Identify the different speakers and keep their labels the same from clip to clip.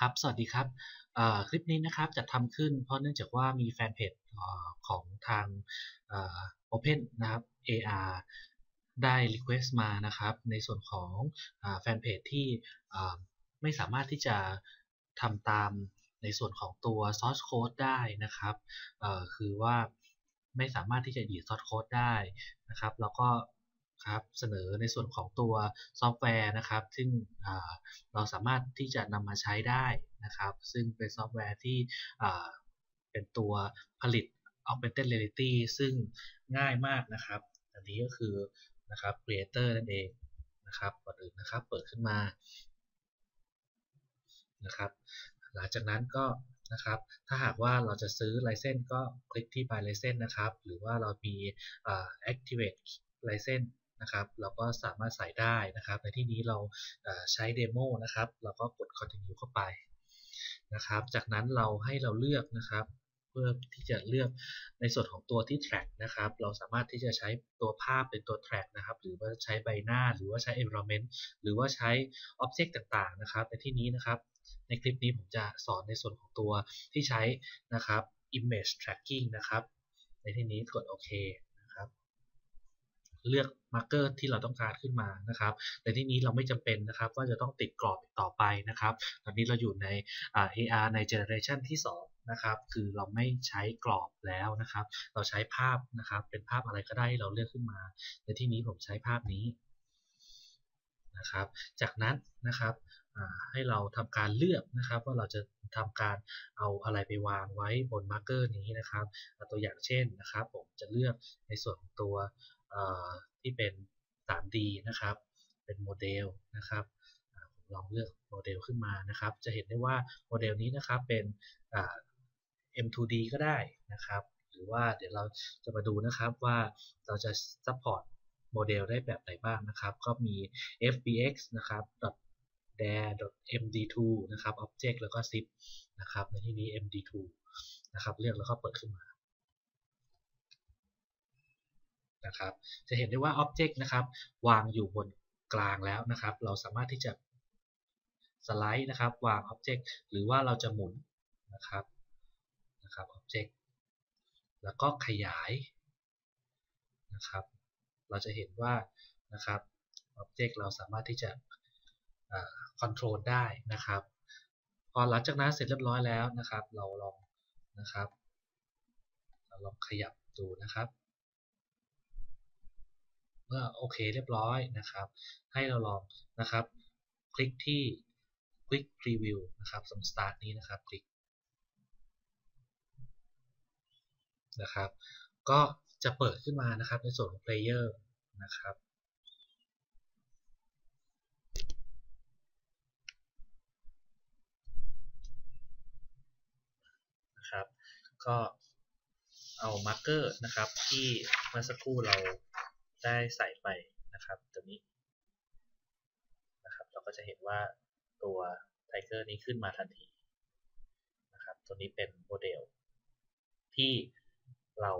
Speaker 1: ครับ สวัสดีครับ คลิปนี้นะครับจะทำขึ้นเพราะเนื่องจากว่ามีแฟนเพจของทาง Open นะครับ AR ได้ Request มานะครับ ในส่วนของอแฟนเพจที่ไม่สามารถที่จะทำตามในส่วนของตัว Source Code ได้นะครับคือว่าไม่สามารถที่จะ edit Source Code ได้นะครับ แล้วก็ ครับเสนอในส่วนของตัวซอฟต์แวร์นะครับ ซึ่งเราสามารถที่จะนำมาใช้ได้นะครับ ซึ่งเป็นซอฟต์แวร์ที่เป็นตัวผลิต Augmented Reality ซึ่งง่ายมากนะครับ อันนี้ก็คือนะครับ Creator นั่นเองนะครับก่อนอื่นนะครับเปิดขึ้นมานะครับ หลังจากนั้นก็นะครับ ถ้าหากว่าเราจะซื้อไลเซนก็คลิกที่ buy license นะครับ หรือว่าเรามี activate license นะครับเราก็สามารถใส่ได้นะครับ ในที่นี้เราใช้เดโมนะครับ เราก็กด continue เข้าไปนะครับ จากนั้นเราให้เราเลือกนะครับ เพื่อที่จะเลือกในส่วนของตัวที่ track นะครับ เราสามารถที่จะใช้ตัวภาพเป็นตัว track นะครับ หรือว่าใช้ใบหน้า หรือว่าใช้ environment หรือว่าใช้ object ต่างๆ นะครับ ในที่นี้นะครับ ในคลิปนี้ผมจะสอนในส่วนของตัวที่ใช้นะครับ image tracking นะครับ ในที่นี้กดโอเค เลือกมาร์เกอร์ที่เราต้องการขึ้นมานะครับ ในที่นี้เราไม่จำเป็นนะครับว่าจะต้องติดกรอบต่อไปนะครับ ตอนนี้เราอยู่ใน AR ในเจเนอเรชันที่ 2 นะครับ คือเราไม่ใช้กรอบแล้วนะครับ เราใช้ภาพนะครับ เป็นภาพอะไรก็ได้เราเลือกขึ้นมา ในที่นี้ผมใช้ภาพนี้นะครับ จากนั้นนะครับให้เราทำการเลือกนะครับ ว่าเราจะทำการเอาอะไรไปวางไว้บนมาร์กเกอร์นี้นะครับตัวอย่างเช่นนะครับ ผมจะเลือกในส่วนของตัว ที่เป็น 3D นะครับ เป็นโมเดลนะครับผมลองเลือกโมเดลขึ้นมานะครับ จะเห็นได้ว่าโมเดลนี้นะครับเป็น M2D ก็ได้นะครับ หรือว่าเดี๋ยวเราจะมาดูนะครับว่าเราจะ support โมเดลได้แบบไหนบ้างนะครับ ก็มี fbx นะครับ dare.md2 นะครับ object แล้วก็ zip นะครับ ในที่นี้ md2 นะครับ เลือกแล้วก็เปิดขึ้นมา นะครับ จะเห็นได้ว่า object นะครับ วางอยู่บนกลางแล้วนะครับ เราสามารถที่จะสไลด์นะครับ วาง object หรือว่าเราจะหมุนนะครับนะครับ object แล้วก็ขยายนะครับ เราจะเห็นว่านะครับ object เราสามารถที่จะคอนโทรลได้นะครับ พอหลังจากนั้นเสร็จเรียบร้อยแล้วนะครับ เราลองนะครับ เราลองขยับดูนะครับ เมื่อโอเคเรียบร้อยนะครับ ให้เราลองนะครับ คลิกที่ Quick Preview นะครับสม Start นี้นะครับ คลิกนะครับ ก็จะเปิดขึ้นมานะครับในส่วนของ Player นะครับนะครับ ก็เอามาร์กเกอร์นะครับที่เมื่อสักครู่เรา ได้ใส่ไปนะครับตัวนี้นะครับเราก็จะเห็นว่าตัวไทเกอร์นี้ขึ้นมาทันทีนะครับตัวนี้เป็นโมเดล ที่เรา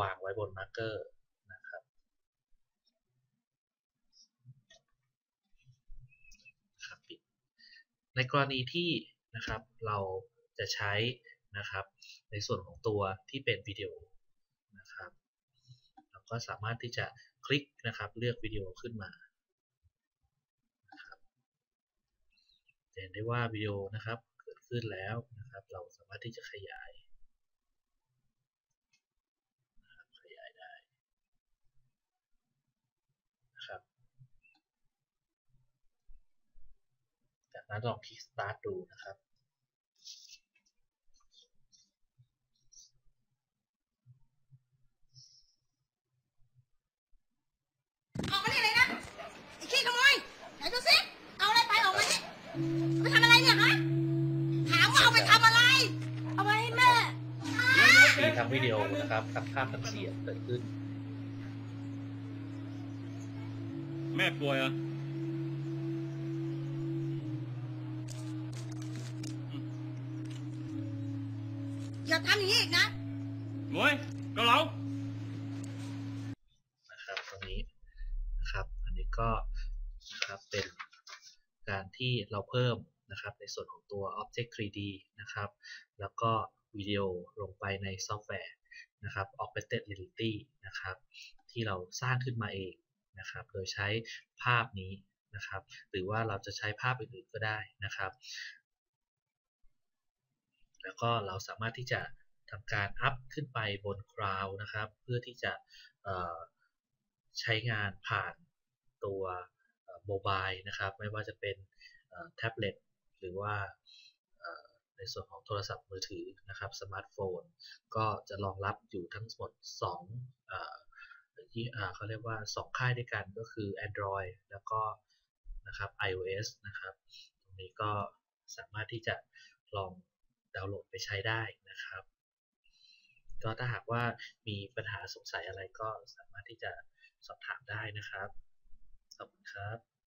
Speaker 1: วางไว้บนมาร์กเกอร์นะครับครับในกรณีที่นะครับเราจะใช้นะครับในส่วนของตัวที่เป็นวิดีโอ ก็สามารถที่จะคลิกนะครับเลือกวิดีโอขึ้นมานะครับเห็นได้ว่าวิดีโอนะครับเกิดขึ้นแล้วนะครับ เราสามารถที่จะขยายขยายได้นะครับจากนั้นลองคลิก start ดูนะครับ ทั้งวิดีโอนะครับทั้งภาพทั้งเสียงเกิดขึ้น
Speaker 2: แม่ป่วยอะ
Speaker 3: อย่าทำอย่างนี้อีกนะ
Speaker 2: มวยเกาเหลา
Speaker 1: นะครับตรงนี้นะครับ อันนี้ก็นะครับเป็นการ ที่เราเพิ่มนะครับในส่วนของตัว Object 3D นะครับ แล้วก็วิดีโอลงไปในซอฟต์แวร์นะครับ Augmented Reality นะครับ ที่เราสร้างขึ้นมาเองนะครับ โดยใช้ภาพนี้นะครับ หรือว่าเราจะใช้ภาพอื่นๆก็ได้นะครับ แล้วก็เราสามารถที่จะทำการอัพขึ้นไปบนคลาวนะครับ เพื่อที่จะใช้งานผ่านตัว โมบายนะครับ ไม่ว่าจะเป็นแท็บเล็ตหรือว่าในส่วนของโทรศัพท์มือถือนะครับสมาร์ทโฟน ก็จะรองรับอยู่ทั้งหมด2ที่เขาเรียกว่า 2 ค่ายด้วยกันก็คือ Android แล้วก็นะครับ iOS นะครับ ตรงนี้ก็สามารถที่จะลองดาวน์โหลดไปใช้ได้นะครับ ก็ถ้าหากว่ามีปัญหาสงสัยอะไรก็สามารถที่จะสอบถามได้นะครับ ขอบคุณครับ